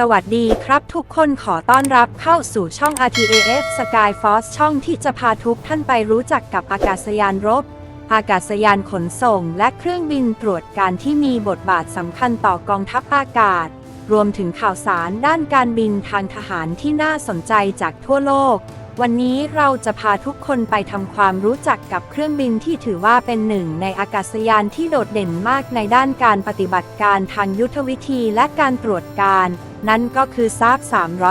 สวัสดีครับทุกคนขอต้อนรับเข้าสู่ช่อง RTAF Sky Force ช่องที่จะพาทุกท่านไปรู้จักกับอากาศยานรบ อากาศยานขนส่ง และเครื่องบินตรวจการที่มีบทบาทสำคัญต่อกองทัพอากาศ รวมถึงข่าวสารด้านการบินทางทหารที่น่าสนใจจากทั่วโลก วันนี้เราจะพาทุกคนไปทำความรู้จักกับเครื่องบินที่ถือว่าเป็นหนึ่งในอากาศยานที่โดดเด่นมากในด้านการปฏิบัติการทางยุทธวิธีและการตรวจการนั่นก็คือซาบ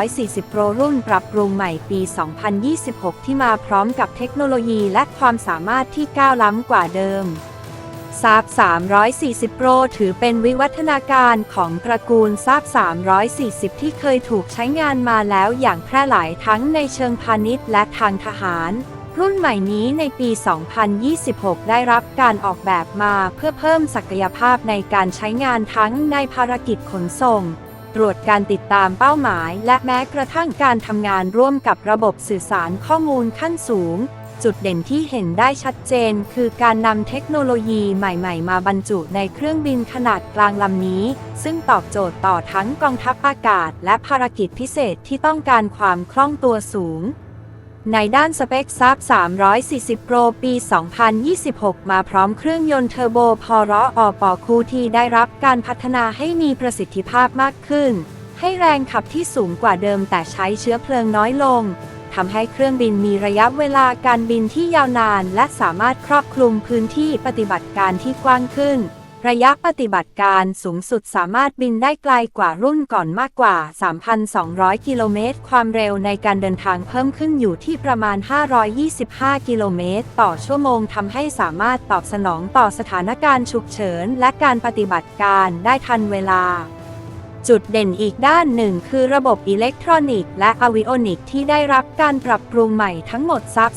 340 Pro รุ่นปรับปรุงใหม่ปี 2026 ที่มาพร้อมกับเทคโนโลยีและความสามารถที่ก้าวล้ำกว่าเดิมซาบ340 Pro ถือเป็นวิวัฒนาการของตระกูลซาบ340 ที่เคยถูกใช้งานมาแล้วอย่างแพร่หลายทั้งในเชิงพาณิชย์และทางทหาร รุ่นใหม่นี้ในปี 2026 ได้รับการออกแบบมาเพื่อเพิ่มศักยภาพในการใช้งานทั้งในภารกิจขนส่ง ตรวจการติดตามเป้าหมาย และแม้กระทั่งการทำงานร่วมกับระบบสื่อสารข้อมูลขั้นสูง จุดเด่นที่เห็นได้ชัดเจน คือการนำเทคโนโลยีใหม่ๆ มาบรรจุในเครื่องบินขนาดกลางลำนี้ ซึ่งตอบโจทย์ต่อทั้งกองทัพอากาศ และภารกิจพิเศษที่ต้องการความคล่องตัวสูง ในด้านสเปคซับ340 Pro ปี 2026 มาพร้อมเครื่องยนต์เทอร์โบพอร้ออปอคูที่ได้รับการพัฒนาให้มีประสิทธิภาพมากขึ้น ให้แรงขับที่สูงกว่าเดิมแต่ใช้เชื้อเพลิงน้อยลงทำให้เครื่องบินมีระยะเวลาการบินที่ยาวนาน และสามารถครอบคลุมพื้นที่ปฏิบัติการที่กว้างขึ้น ระยะปฏิบัติการสูงสุดสามารถบินได้ไกลกว่ารุ่นก่อนมากกว่า 3,200 กิโลเมตร ความเร็วในการเดินทางเพิ่มขึ้นอยู่ที่ประมาณ 525 กิโลเมตร ต่อชั่วโมงทำให้สามารถตอบสนองต่อสถานการณ์ฉุกเฉิน และการปฏิบัติการได้ทันเวลาจุดเด่นอีกด้านหนึ่งคือระบบอิเล็กทรอนิกส์และอวิโอนิกที่ได้รับการปรับปรุงใหม่ทั้งหมดซับ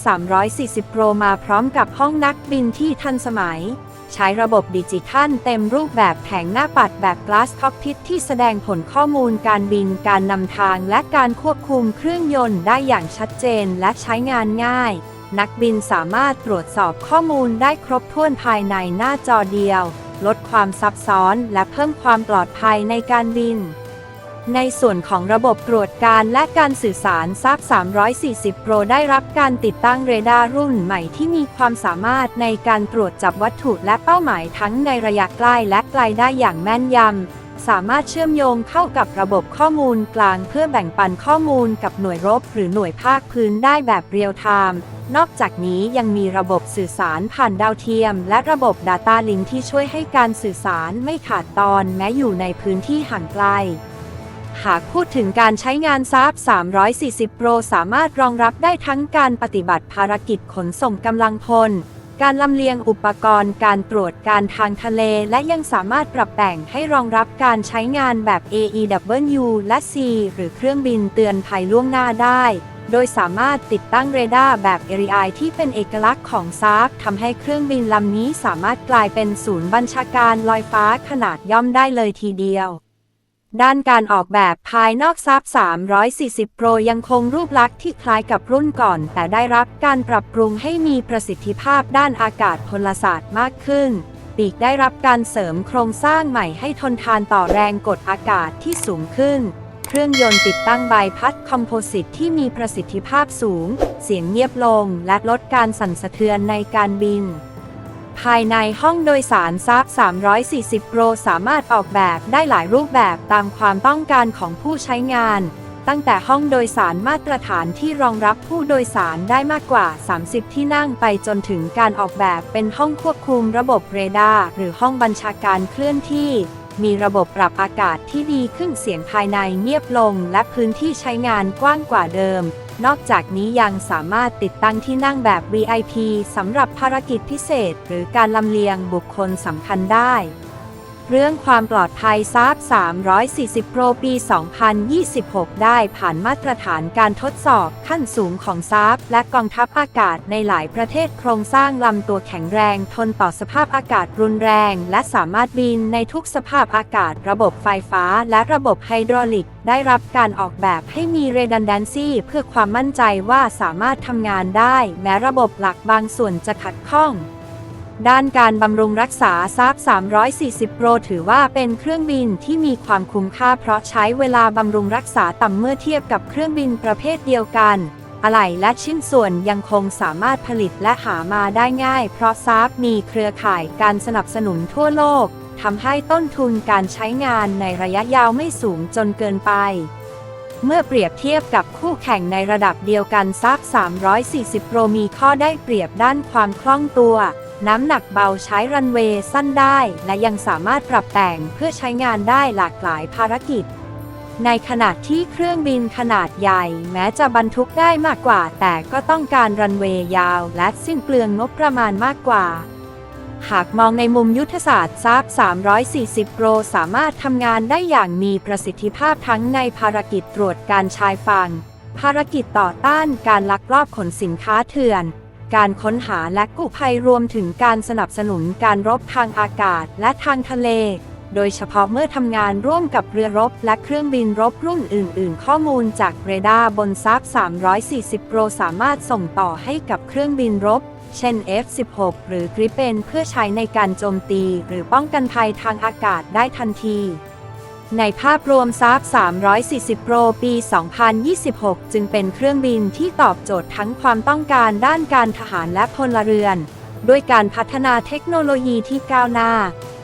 340 Pro มาพร้อมกับห้องนักบินที่ทันสมัย ใช้ระบบดิจิทัลเต็มรูปแบบแผงหน้าปัดแบบ Glass Cockpit ที่แสดงผลข้อมูลการบินการนำทางและการควบคุมเครื่องยนต์ได้อย่างชัดเจนและใช้งานง่าย นักบินสามารถตรวจสอบข้อมูลได้ครบถ้วนภายในหน้าจอเดียว ลดความซับซ้อนและเพิ่มความปลอดภัยในการบิน ในส่วนของระบบตรวจการและการสื่อสารซับ340 Pro ได้รับการติดตั้งเรดาร์รุ่นใหม่ที่มีความสามารถในการตรวจจับวัตถุและเป้าหมายทั้งในระยะใกล้และไกลได้อย่างแม่นยำ สามารถเชื่อมโยงเข้ากับระบบข้อมูลกลางเพื่อแบ่งปันข้อมูลกับหน่วยรบ หรือหน่วยภาคพื้นได้แบบเรียลไทม์นอกจากนี้ยังมีระบบสื่อสารผ่านดาวเทียม และระบบ Data Link ที่ช่วยให้การสื่อสารไม่ขาดตอนแม้อยู่ในพื้นที่ห่างไกล หากพูดถึงการใช้งานซับ340 Pro สามารถรองรับได้ทั้งการปฏิบัติภารกิจขนส่งกำลังพล การลำเลียงอุปกรณ์ การตรวจการทางทะเล และยังสามารถปรับแต่งให้รองรับการใช้งานแบบ AEW และ C หรือเครื่องบินเตือนภัยล่วงหน้าได้ โดยสามารถติดตั้งเรดาร์แบบ ARI ที่เป็นเอกลักษณ์ของซาบทำให้เครื่องบินลำนี้สามารถกลายเป็นศูนย์บัญชาการลอยฟ้าขนาดย่อมได้เลยทีเดียว ด้านการออกแบบภายนอกซับ340 Pro ยังคงรูปลักษณ์ที่คล้ายกับรุ่นก่อน แต่ได้รับการปรับปรุงให้มีประสิทธิภาพด้านอากาศพลศาสตร์มากขึ้น ปีกได้รับการเสริมโครงสร้างใหม่ให้ทนทานต่อแรงกดอากาศที่สูงขึ้น เครื่องยนต์ติดตั้งใบพัดคอมโพสิตที่มีประสิทธิภาพสูง เสียงเงียบลงและลดการสั่นสะเทือนในการบิน ภายในห้องโดยสารซับ340 Pro สามารถออกแบบได้หลายรูปแบบตามความต้องการของผู้ใช้งาน ตั้งแต่ห้องโดยสารมาตรฐานที่รองรับผู้โดยสารได้มากกว่า 30 ที่นั่งไปจนถึงการออกแบบเป็นห้องควบคุมระบบเรดาร์หรือห้องบัญชาการเคลื่อนที่ มีระบบปรับอากาศที่ดีขึ้นเสียงภายในเงียบลง และพื้นที่ใช้งานกว้างกว่าเดิม นอกจากนี้ยังสามารถติดตั้งที่นั่งแบบ VIP สำหรับภารกิจพิเศษ หรือการลำเลียงบุคคลสำคัญได้ เรื่องความปลอดภัยซาบ340 Pro ปี 2026 ได้ผ่านมาตรฐานการทดสอบขั้นสูงของซาบและกองทัพอากาศในหลายประเทศโครงสร้างลำตัวแข็งแรง ทนต่อสภาพอากาศรุนแรง และสามารถบินในทุกสภาพอากาศ ระบบไฟฟ้า และระบบไฮดรอลิก ได้รับการออกแบบให้มี redundancy เพื่อความมั่นใจว่าสามารถทำงานได้ แม้ระบบหลักบางส่วนจะขัดข้อง ด้านการบำรุงรักษาซับ340 โปรถือว่าเป็นเครื่องบินที่มีความคุ้มค่าเพราะใช้เวลาบำรุงรักษาต่ำเมื่อเทียบกับเครื่องบินประเภทเดียวกัน อะไหล่และชิ้นส่วนยังคงสามารถผลิตและหามาได้ง่าย เพราะซาบมีเครือข่ายการสนับสนุนทั่วโลกทำให้ต้นทุนการใช้งานในระยะยาวไม่สูงจนเกินไป เมื่อเปรียบเทียบกับคู่แข่งในระดับเดียวกันซับ340 โปรมีข้อได้เปรียบด้านความคล่องตัว น้ำหนักเบาใช้รันเวย์สั้นได้ และยังสามารถปรับแต่งเพื่อใช้งานได้หลากหลายภารกิจ ในขณะที่เครื่องบินขนาดใหญ่ แม้จะบรรทุกได้มากกว่า แต่ก็ต้องการรันเวย์ยาว และสิ้นเปลืองงบประมาณมากกว่า หากมองในมุมยุทธศาสตร์ซับ340 โปรสามารถทำงานได้อย่างมีประสิทธิภาพทั้งในภารกิจตรวจการชายฝั่งภารกิจต่อต้านการลักลอบขนสินค้าเถื่อน การค้นหาและกู้ภัยรวมถึงการสนับสนุนการรบทางอากาศและทางทะเล โดยเฉพาะเมื่อทำงานร่วมกับเรือรบและเครื่องบินรบรุ่นอื่น ๆ ข้อมูลจากเรดาร์บนซับ340โปรสามารถส่งต่อให้กับเครื่องบินรบ เช่น F-16 หรือกริปเปนเพื่อใช้ในการโจมตี หรือป้องกันภัยทางอากาศได้ทันที ในภาพรวมซับ340 Pro ปี 2026 จึงเป็นเครื่องบินที่ตอบโจทย์ทั้งความต้องการด้านการทหารและพลเรือน ด้วยการพัฒนาเทคโนโลยีที่ก้าวหน้า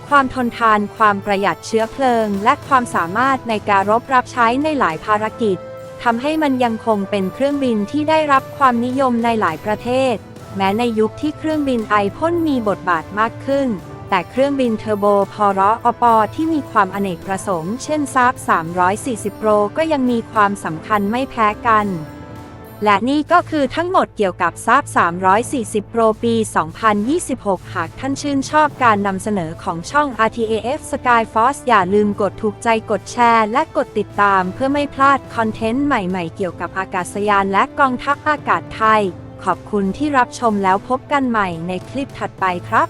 ความทนทาน ความประหยัดเชื้อเพลิง และความสามารถในการรบรับใช้ในหลายภารกิจทำให้มันยังคงเป็นเครื่องบินที่ได้รับความนิยมในหลายประเทศ แม้ในยุคที่เครื่องบินไอพ่นมีบทบาทมากขึ้น แต่เครื่องบินเทอร์โบพอรอปอที่มีความอเนกประสงค์ เช่นซับ340 โปรก็ยังมีความสำคัญไม่แพ้กัน และนี่ก็คือทั้งหมดเกี่ยวกับซับ340 Pro ปี 2026 หากท่านชื่นชอบการนำเสนอของช่อง RTAF Skyforce อย่าลืมกดถูกใจกดแชร์ และกดติดตามเพื่อไม่พลาดคอนเทนต์ใหม่ๆ เกี่ยวกับอากาศยานและกองทัพอากาศไทย ขอบคุณที่รับชมแล้วพบกันใหม่ในคลิปถัดไปครับ